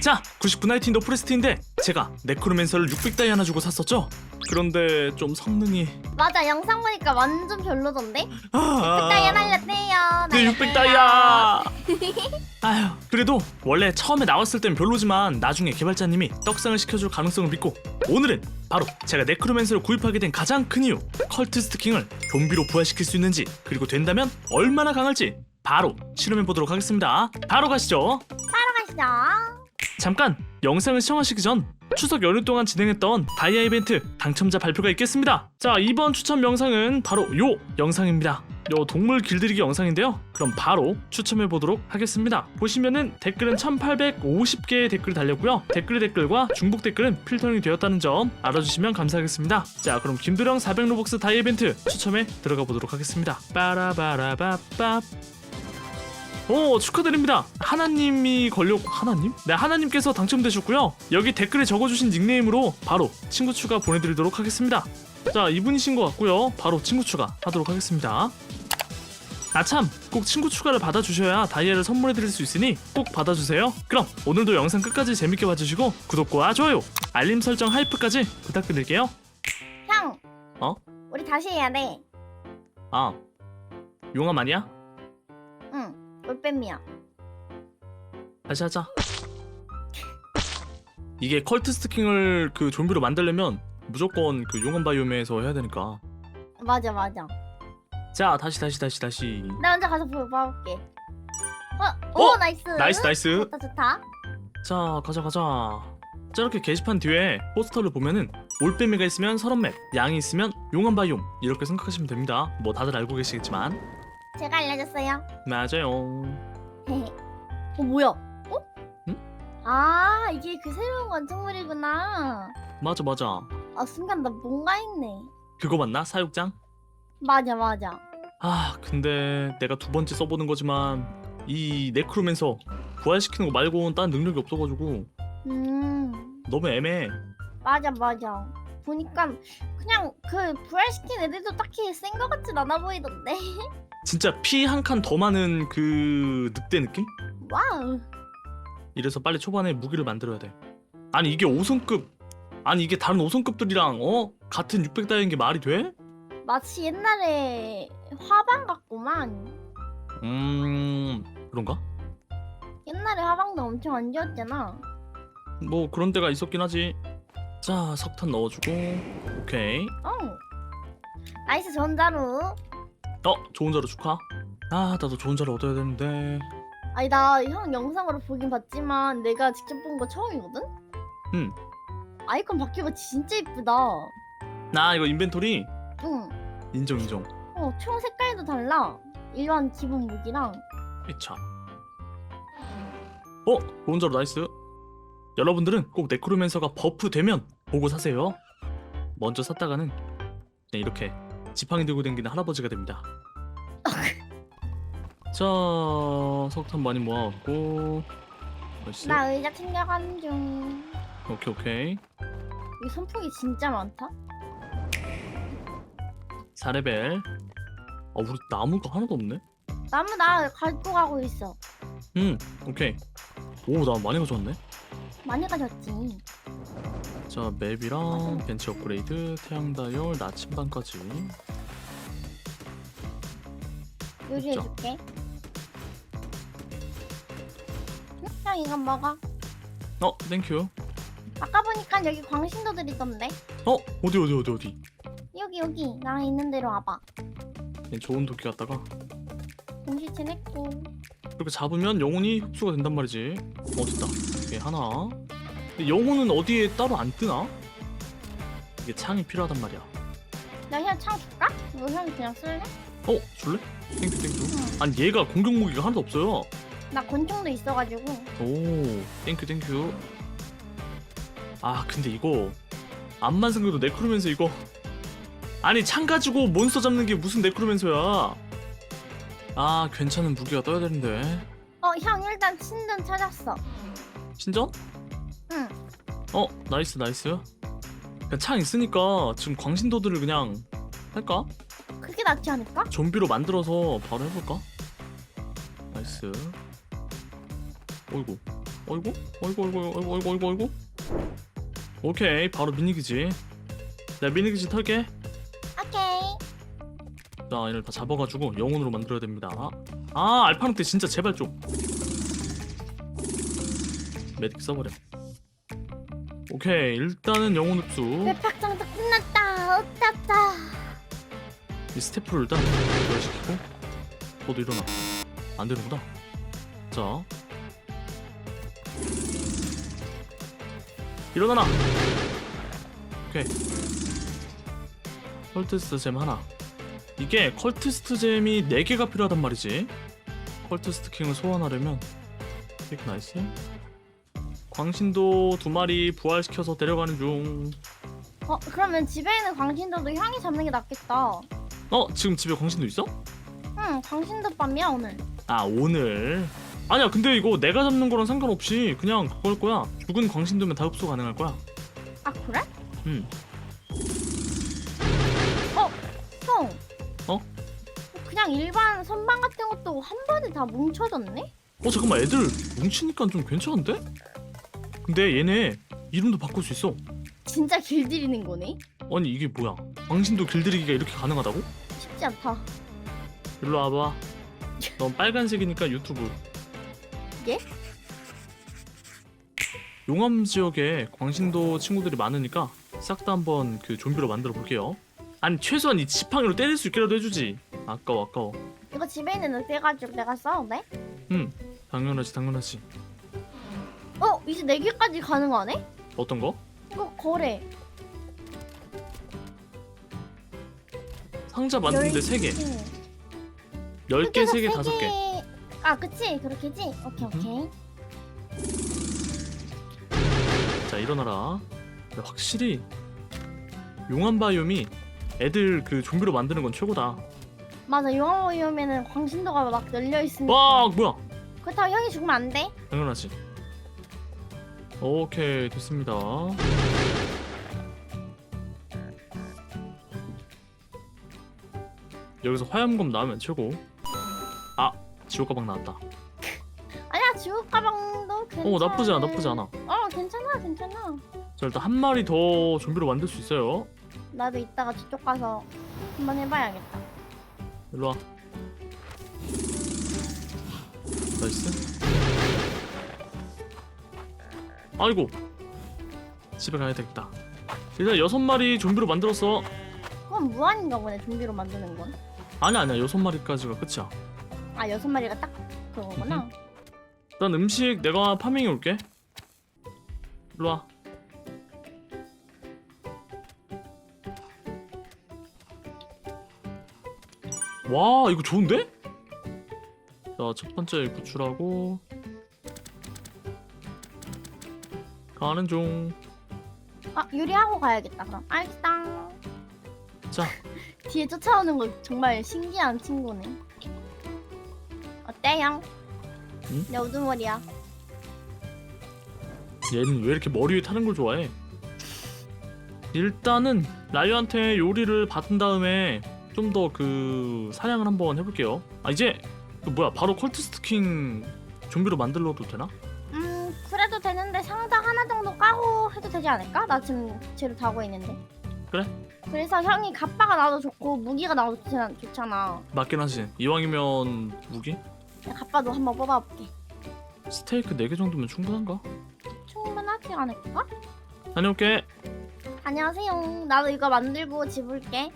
자, 99 나이트 인더 프레스트인데 제가 네크로맨서를 600다이 하나 주고 샀었죠? 그런데 좀 성능이 맞아 영상 보니까 완전 별로던데? 아, 다이아. 네, 날렸대요. 600다이아. 아휴, 그래도 원래 처음에 나왔을 땐 별로지만 나중에 개발자님이 떡상을 시켜줄 가능성을 믿고 오늘은 바로 제가 네크로맨서를 구입하게 된 가장 큰 이유 컬티스트 킹을 좀비로 부활시킬 수 있는지 그리고 된다면 얼마나 강할지 바로 실험해 보도록 하겠습니다. 바로 가시죠. 바로 가시죠. 잠깐 영상을 시청하시기 전 추석 연휴 동안 진행했던 다이아 이벤트 당첨자 발표가 있겠습니다. 자 이번 추첨 영상은 바로 요 영상입니다. 요 동물 길들이기 영상인데요. 그럼 바로 추첨해 보도록 하겠습니다. 보시면은 댓글은 1850개의 댓글이 달렸고요. 댓글의 댓글과 중복 댓글은 필터링이 되었다는 점 알아주시면 감사하겠습니다. 자 그럼 김도령 400 로벅스 다이아 이벤트 추첨에 들어가 보도록 하겠습니다. 빠라바라바빠 오 축하드립니다. 하나님이 걸려 하나님? 네 하나님께서 당첨되셨고요. 여기 댓글에 적어주신 닉네임으로 바로 친구 추가 보내드리도록 하겠습니다. 자 이분이신 것 같고요. 바로 친구 추가 하도록 하겠습니다. 아참 꼭 친구 추가를 받아주셔야 다이아를 선물해드릴 수 있으니 꼭 받아주세요. 그럼 오늘도 영상 끝까지 재밌게 봐주시고 구독과 좋아요, 알림 설정 하이프까지 부탁드릴게요. 형. 어? 우리 다시 해야 돼. 아 용암 아니야? 응. 올빼미야. 다시 하자. 이게 컬트 스티킹을 그 좀비로 만들려면 무조건 그 용암 바이옴에서 해야 되니까. 맞아 맞아. 자, 다시 다시 다시 다시. 나 먼저 가서 보- 봐볼게. 어, 오 어? 나이스. 나이스 나이스. 좋다 좋다. 자, 가자 가자. 자, 이렇게 게시판 뒤에 포스터를 보면은 올빼미가 있으면 서른맵, 양이 있으면 용암 바이옴 이렇게 생각하시면 됩니다. 뭐 다들 알고 계시겠지만 제가 알려줬어요. 맞아요. 어 뭐야? 어? 응? 아 이게 그 새로운 건축물이구나. 맞아 맞아. 아 순간 나 뭔가 했네. 그거 맞나? 사육장? 맞아 맞아. 아 근데 내가 두 번째 써보는 거지만 이 네크로맨서 부활시키는 거 말고는 딴 능력이 없어가지고 음 너무 애매해 맞아 맞아. 보니까 그냥 그 부활시킨 애들도 딱히 센것 같진 않아 보이던데. 진짜 피 한 칸 더 많은 그 늑대 느낌? 와우. 이래서 빨리 초반에 무기를 만들어야 돼 아니 이게 5성급 아니 이게 다른 5성급들이랑 어? 같은 600다이인 게 말이 돼? 마치 옛날에 화방 같구만. 음... 그런가? 옛날에 화방도 엄청 안 좋았잖아. 뭐 그런 데가 있었긴 하지 자 석탄 넣어주고 오케이 어. 나이스 전자루. 어 좋은 자료 축하 아 나도 좋은 자료 얻어야 되는데 아니 나 형 영상으로 보긴 봤지만 내가 직접 본 거 처음이거든? 응. 아이콘 바뀌고 진짜 이쁘다. 나 이거 인벤토리 응. 인정 인정 어, 총 색깔도 달라. 일반 기본 무기랑. 이차 어? 좋은 자료 나이스 여러분들은 꼭 네크로맨서가 버프 되면 보고 사세요 먼저 샀다가는 그냥 이렇게 지팡이 들고 다니는 할아버지가 됩니다 자 석탄 많이 모아왔고 나이스 나 의자 챙겨가는 중. 오케이 오케이 이 선풍기 진짜 많다. 4레벨 아 우리 나무가 하나도 없네 나무 나 가지고 가고 있어. 음 오케이 오 나 많이 가져왔네 많이 가졌지. 자 맵이랑 벤치 업그레이드 태양 다이얼 나침반까지 요리해줄게. 응? 형 이거 먹어. 어 땡큐 아까 보니까 여기 광신도들 있던데. 어 어디 어디 어디 어디 여기 여기 나 있는 대로 와봐. 얘 좋은 도끼 갖다가 동시체 냈고. 이렇게 잡으면 영혼이 흡수가 된단 말이지 어 됐다 오케이 하나 근데 영혼은 어디에 따로 안 뜨나? 이게 창이 필요하단 말이야 나형창 줄까? 이거 형이 그냥 쓸래? 어 줄래? 땡큐 땡큐 응. 아니 얘가 공격 무기가 하나도 없어요 나 권총도 있어가지고. 오 땡큐 땡큐 아 근데 이거 암만 생각도 네크로맨서 이거 아니 창 가지고 몬스터 잡는 게 무슨 네크로맨서야 아 괜찮은 무기가 떠야 되는데 어, 형 일단 친전 찾았어. 신전? 응. 어 나이스 나이스 그냥 창 있으니까 지금 광신도들을 그냥 할까? 그게 낫지 않을까? 좀비로 만들어서 바로 해볼까? 나이스 어이구 어이구 어이구 어이구 어이구 어이구 어이구 어이구 오케이 바로 미니기지 내가 미니기지 털게 오케이. 자 얘를 다 잡아가지고 영혼으로 만들어야 됩니다 아 알파노테 진짜 제발 좀 메딕 써버려 오케이 일단은 영혼 흡수. 웹학장도 끝났다. 어따따. 이 스태프를 일단 부활시키고 너도 일어나. 안 되는구나. 자. 일어나라! 오케이. 컬티스트 잼 하나. 이게 컬티스트 잼이 4개가 필요하단 말이지. 컬티스트 킹을 소환하려면 이렇게 나이스 광신도 두 마리 부활시켜서 데려가는 중 어 그러면 집에 있는 광신도도 형이 잡는 게 낫겠다. 어? 지금 집에 광신도 있어? 응 광신도 밤이야 오늘. 아 오늘 아니야 근데 이거 내가 잡는 거랑 상관없이 그냥 그걸 거야 죽은 광신도면 다 흡수 가능할 거야 아 그래? 음 형. 어? 그냥 일반 선반 같은 것도 한 번에 다 뭉쳐졌네? 어 잠깐만 애들 뭉치니까 좀 괜찮은데? 근데 얘네 이름도 바꿀 수 있어 진짜 길들이는 거네? 아니 이게 뭐야 광신도 길들이기가 이렇게 가능하다고? 쉽지 않다. 일로 와봐 넌 빨간색이니까 유튜브 예? 용암 지역에 광신도 친구들이 많으니까 싹 다 한번 그 좀비로 만들어 볼게요 아니 최소한 이 지팡이로 때릴 수 있게라도 해주지 아까워 아까워 이거 집에 있는 늑대 가지고 내가 싸우네? 응 당연하지 당연하지 어 이제 네 개까지 가능하네? 어떤 거? 이거 거래. 상자 만드는데 열 3개 개. 10개, 3개, 세 5개 개. 아 그치 그렇게지? 오케이 오케이. 자 일어나라 근데 확실히 용암 바이옴이 애들 그 좀비로 만드는 건 최고다 맞아 영화 보이면은 광신도가 막 열려 있으니까. 와 뭐야 그렇다고 형이 죽으면 안 돼? 당연하지 오케이 됐습니다. 여기서 화염검 나오면 최고. 아 지옥 가방 나왔다. 아니야 지옥 가방도 괜찮아. 어 나쁘지 않아 나쁘지 않아. 어 괜찮아 괜찮아. 자 일단 한 마리 더 좀비로 만들 수 있어요. 나도 이따가 저쪽 가서 한번 해봐야겠다. 일로 와. 나이스 아이고. 집에 가야 되겠다. 일단 여섯 마리 좀비로 만들었어. 그건 무한인가 보네 좀비로 만드는 건. 아니야 아니야. 여섯 마리까지가 끝이야. 아 여섯 마리가 딱 그거구나. 일단 음식 내가 파밍해 올게. 일로와. 와 이거 좋은데? 자 첫 번째 구출하고 가는 중아 요리하고 가야겠다 그럼. 알겠다. 자. 뒤에 쫓아오는 거 정말 신기한 친구네. 어때요? 응? 내 우두머리야. 얘는 왜 이렇게 머리 위에 타는 걸 좋아해? 일단은 라이언한테 요리를 받은 다음에 좀 더 그 사냥을 한번 해볼게요. 아 이제 그 뭐야 바로 컬티스트 킹 좀비로 만들어도 되나? 까고 해도 되지 않을까? 나 지금 재료 다 하고 있는데. 그래? 그래서 형이 갑바가 나도 좋고 무기가 나도 좋잖아. 좋잖아. 맞긴 하지. 이왕이면 무기? 내가 갑바도 한번 뽑아볼게. 스테이크 4개 정도면 충분한가? 충분하지 않을까? 다녀올게. 안녕하세요. 나도 이거 만들고 집을게.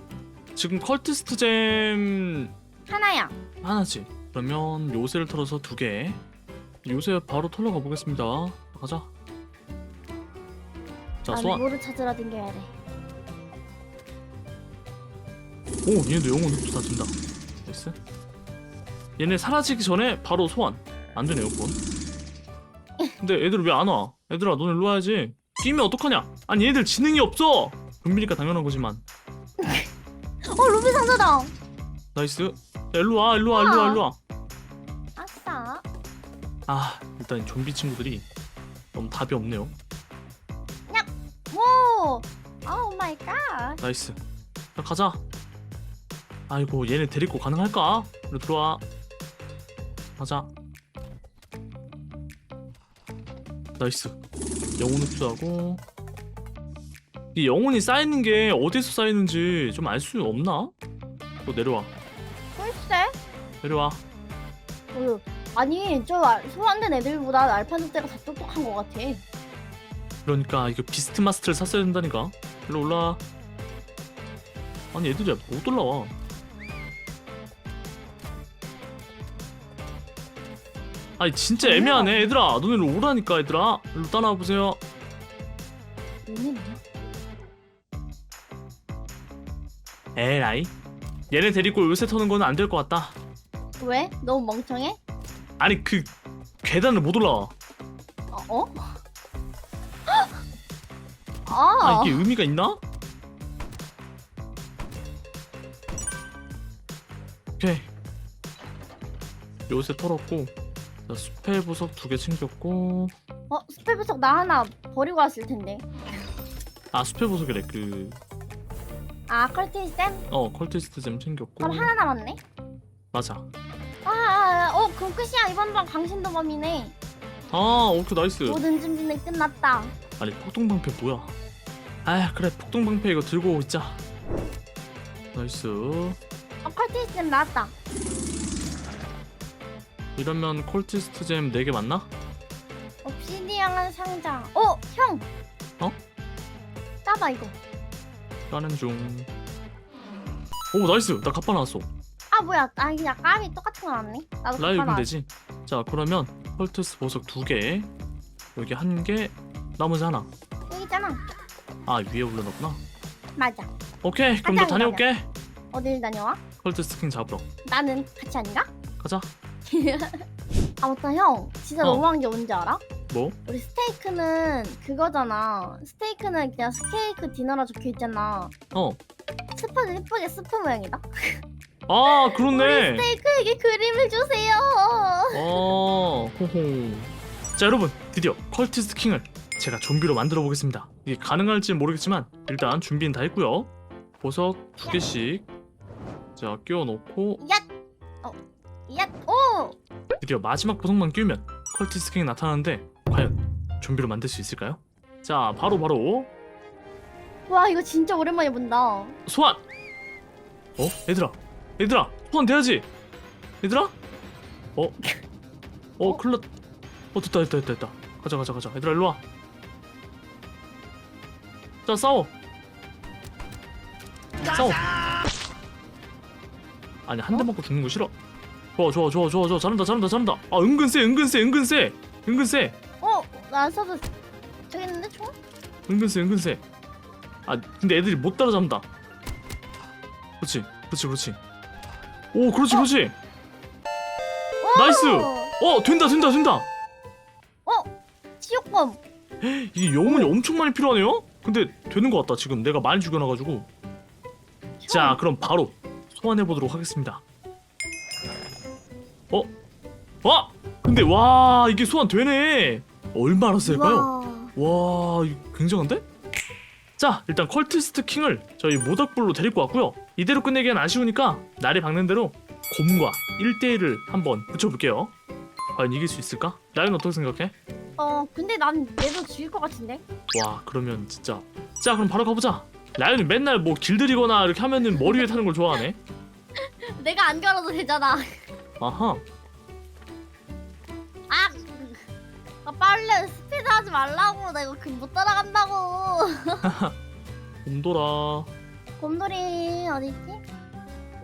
지금 컬티스트 잼 하나야. 하나지. 그러면 요새를 털어서 두 개. 요새 바로 털러 가보겠습니다. 가자. 자 나는 소환. 뭐를 찾으러 댕겨야 돼. 오 얘네도 영혼 흡수 다 준다. 나이스. 얘네 사라지기 전에 바로 소환. 안 되네요 그건 근데 애들 왜 안 와? 애들아 너네 일로 와야지. 끼면 어떡하냐? 아니 얘들 지능이 없어! 금비니까 당연한 거지만. 어 루비 상자다. 나이스. 야, 일로 와 일로 와 일로 와 일로 아싸. 와아 일단 이 좀비 친구들이 너무 답이 없네요 오 마이 갓. 나이스 자 가자 아이고 얘네 데리고 가능할까? 일로 들어와 가자 나이스 영혼 흡수하고 이 영혼이 쌓이는 게 어디서 쌓이는지 좀 알 수 없나? 또 내려와 글쎄. 내려와 어, 아니 저 알- 소환된 애들보다 알파노테가 더 똑똑한 것 같아. 그러니까 이거 비스트 마스터를 샀어야 된다니까 일로 올라. 아니 애들이 못 올라와. 아니 진짜 애매하네. 얘들아 너네들 오라니까 얘들아. 일로 따라와 보세요. 에라이. 얘네 데리고 요새 터는 거는 안될 것 같다. 왜? 너무 멍청해? 아니 그 계단을 못 올라와. 어? 어? 아 아, 이게 의미가 있나? 오케이 요새 털었고 자, 스펠 보석 두 개 챙겼고 어 스펠 부석 나 하나 버리고 왔을 텐데. 아 스펠 보석이래 그 아 컬티 쌤? 어 컬티스트 잼 챙겼고 그럼 하나 남았네. 맞아 아, 아, 아, 어 그럼 끝이야 이번 방 강신도 범이네. 아 오케이 나이스 모든 준비는 끝났다. 아니 폭동방패 뭐야 아 그래 폭동방패 이거 들고 있자 나이스 어 컬티 쌤 나왔다. 이러면 컬티스트 잼 4개 맞나? 옵시디언 상자. 어 형. 어? 따봐 이거. 까는 중오 나이스 나 갑바 나왔어 아 뭐야? 아 그냥 까비 똑같은 거 나왔네. 나도 라이브 바꿔 되지? 자 그러면 펄트스 보석 두개 여기 한개 나머지 하나 여기 있잖아. 아 위에 올려놨구나 맞아. 오케이 그럼 나 가자, 다녀올게 어딜 다녀와? 펄트스 킹 잡으러 나는 같이 아닌가? 가자 아 맞다 형. 진짜 어. 너무한 게 뭔지 알아? 뭐? 우리 스테이크는 그거잖아. 스테이크는 그냥 스테이크 디너라 적혀 있잖아. 어. 스프는 예쁘게 스프 모양이다. 아 그렇네 스테이크에게 그림을 주세요. 어 호호 자 여러분 드디어 컬티스트 킹을 제가 좀비로 만들어 보겠습니다 이게 가능할지 모르겠지만 일단 준비는 다 했고요 보석 두 개씩 자 끼워 놓고 야, 어, 야, 오, 드디어 마지막 보석만 끼우면 컬티스트 킹이 나타나는데 과연 좀비로 만들 수 있을까요? 자 바로 바로 와 이거 진짜 오랜만에 본다. 소환! 어? 얘들아 얘들아 소환 돼야지 얘들아? 어? 어 어? 큰일 났... 어 됐다 됐다 됐다 됐다 가자 가자 가자 얘들아 일로와 자 싸워 싸워 아니 한 대 맞고 죽는 거 싫어 좋아 좋아 좋아 좋아 좋아 잘한다 잘한다 잘한다 아 은근 세 은근 세 은근 세 은근 세 어, 나 써도 되겠는데 총? 은근 세 은근 세. 아 근데 애들이 못 따라잡는다. 그렇지 그렇지 그렇지. 오 그렇지 그렇지. 오! 나이스! 어 된다 된다 된다. 어, 지옥범. 이게 영혼이 엄청 많이 필요하네요. 근데 되는 것 같다 지금 내가 많이 죽여놔가지고. 자 그럼 바로 소환해 보도록 하겠습니다. 어? 와! 근데 와 이게 소환 되네. 얼마나 셀까요? 와. 이거 굉장한데? 자 일단 컬티스트 킹을 저희 모닥불로 데리고 왔고요 이대로 끝내기엔 아쉬우니까 날이 박는 대로 곰과 1대1을 한번 붙여볼게요 과연 이길 수 있을까? 라이언 어떻게 생각해? 어, 근데 난 얘도 죽일 것 같은데. 와 그러면 진짜 자 그럼 바로 가보자 라이언이 맨날 뭐 길들이거나 이렇게 하면은 머리 위에 타는 걸 좋아하네 내가 안 걸어도 되잖아. 아하 아, 아 빨래 스피드 하지 말라고. 나 이거 금 못 따라간다고. 곰돌아 곰돌이 어디 있지?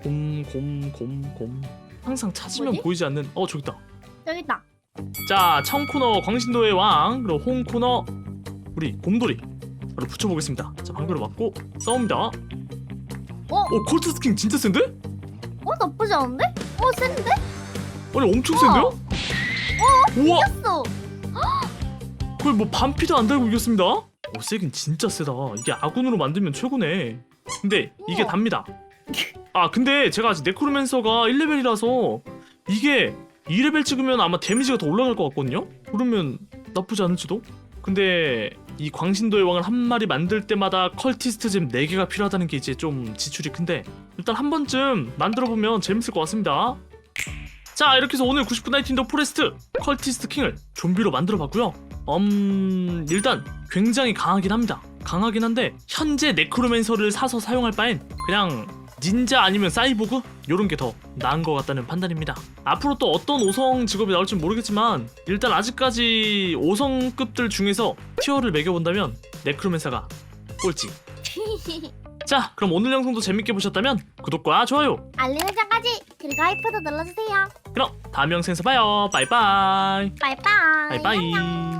곰 곰 곰 곰 항상 찾으면 뭐지? 보이지 않는 어 저기 있다 여기 있다. 자 청코너 광신도의 왕 그리고 홍코너 우리 곰돌이 바로 붙여보겠습니다 자 방패로 맞고 싸웁니다 어, 오 콜트 스킨 진짜 센데? 어 나쁘지 않은데? 어 센데? 아니 엄청 센데요? 우와 꼈어. 거의 뭐 반피도 안 달고 이겼습니다 오 세긴 진짜 세다 이게 아군으로 만들면 최고네 근데 이게 우와. 답니다 아 근데 제가 아직 네크로맨서가 1레벨이라서 이게 2레벨 찍으면 아마 데미지가 더 올라갈 것 같거든요? 그러면 나쁘지 않을지도? 근데 이 광신도의 왕을 한 마리 만들 때마다 컬티스트 잼 4개가 필요하다는 게 이제 좀 지출이 큰데 일단 한 번쯤 만들어보면 재밌을 것 같습니다 자 이렇게 해서 오늘 99 나이트 인더 포레스트 컬티스트 킹을 좀비로 만들어봤고요 음 일단 굉장히 강하긴 합니다. 강하긴 한데 현재 네크로맨서를 사서 사용할 바엔 그냥 닌자 아니면 사이보그 요런 게 더 나은 것 같다는 판단입니다. 앞으로 또 어떤 5성 직업이 나올지 모르겠지만 일단 아직까지 5성급들 중에서 티어를 매겨본다면 네크로맨서가 꼴찌. 자 그럼 오늘 영상도 재밌게 보셨다면 구독과 좋아요 알림 설정까지 그리고 하이프도 눌러주세요. 그럼 다음 영상에서 봐요. 바이바이. 바이바이. 바이바이. 안녕.